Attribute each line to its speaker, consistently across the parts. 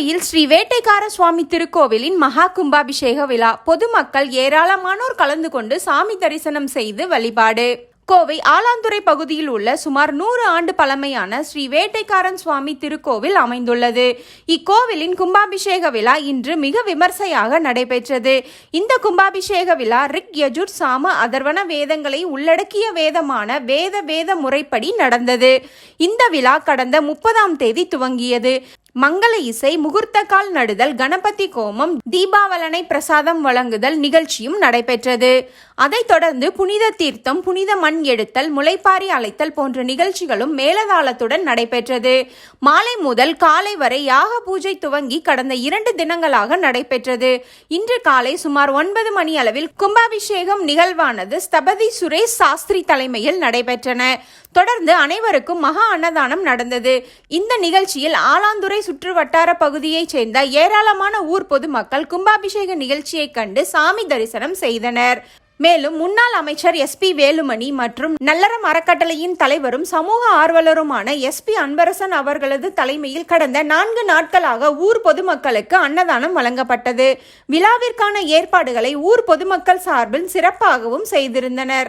Speaker 1: கோவையில் ஸ்ரீ வேட்டைக்கார சுவாமி திருக்கோவிலின் மகா கும்பாபிஷேக விழா. பொதுமக்கள் ஏராளமானோர் கலந்து கொண்டு சாமி தரிசனம் செய்து வழிபாடு. கோவை ஆலாந்துறை பகுதியில் உள்ள சுமார் நூறு ஆண்டு பழமையான ஸ்ரீ வேட்டைக்காரன் சுவாமி திருக்கோவில் அமைந்துள்ளது. இக்கோவிலின் கும்பாபிஷேக விழா இன்று மிக விமர்சையாக நடைபெற்றது. இந்த கும்பாபிஷேக விழா ரிக் யஜுர் சாம அதர்வன வேதங்களை உள்ளடக்கிய வேதமான வேத வேத முறைப்படி நடந்தது. இந்த விழா கடந்த முப்பதாம் தேதி துவங்கியது. மங்கள இசை முகூர்த்த கால் நடுதல் கணபதி கோமம் தீபாவளனை பிரசாதம் வழங்குதல் நிகழ்ச்சியும் நடைபெற்றது. அதைத் தொடர்ந்து புனித தீர்த்தம் புனித மண் எடுத்தல் முளைப்பாரி அழைத்தல் போன்ற நிகழ்ச்சிகளும் மேலதாளத்துடன் நடைபெற்றது. மாலை முதல் காலை வரை யாக பூஜை துவங்கி கடந்த இரண்டு தினங்களாக நடைபெற்றது. இன்று காலை சுமார் ஒன்பது மணி அளவில் கும்பாபிஷேகம் நிகழ்வானது ஸ்தபதி சுரேஷ் சாஸ்திரி தலைமையில் நடைபெற்றன. தொடர்ந்து அனைவருக்கும் மகா அன்னதானம் நடந்தது. இந்த நிகழ்ச்சியில் ஆலாந்துறை சுற்று வட்டார பகுதியைச் சேர்ந்த ஏராளமான ஊர் பொதுமக்கள் கும்பாபிஷேக நிகழ்ச்சியைக் கண்டு சாமி தரிசனம் செய்தனர். மேலும் முன்னாள் அமைச்சர் எஸ்பி வேலுமணி மற்றும் நல்லறம் அறக்கட்டளையின் தலைவரும் சமூக ஆர்வலருமான எஸ்பி அன்பரசன் அவர்களது தலைமையில் கடந்த நான்கு நாட்களாக ஊர் பொதுமக்களுக்கு அன்னதானம் வழங்கப்பட்டது. விழாவிற்கான ஏற்பாடுகளை ஊர் பொதுமக்கள் சார்பில் சிறப்பாகவும் செய்திருந்தனர்.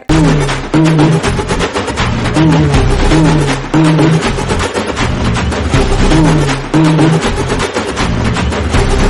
Speaker 1: Thank you.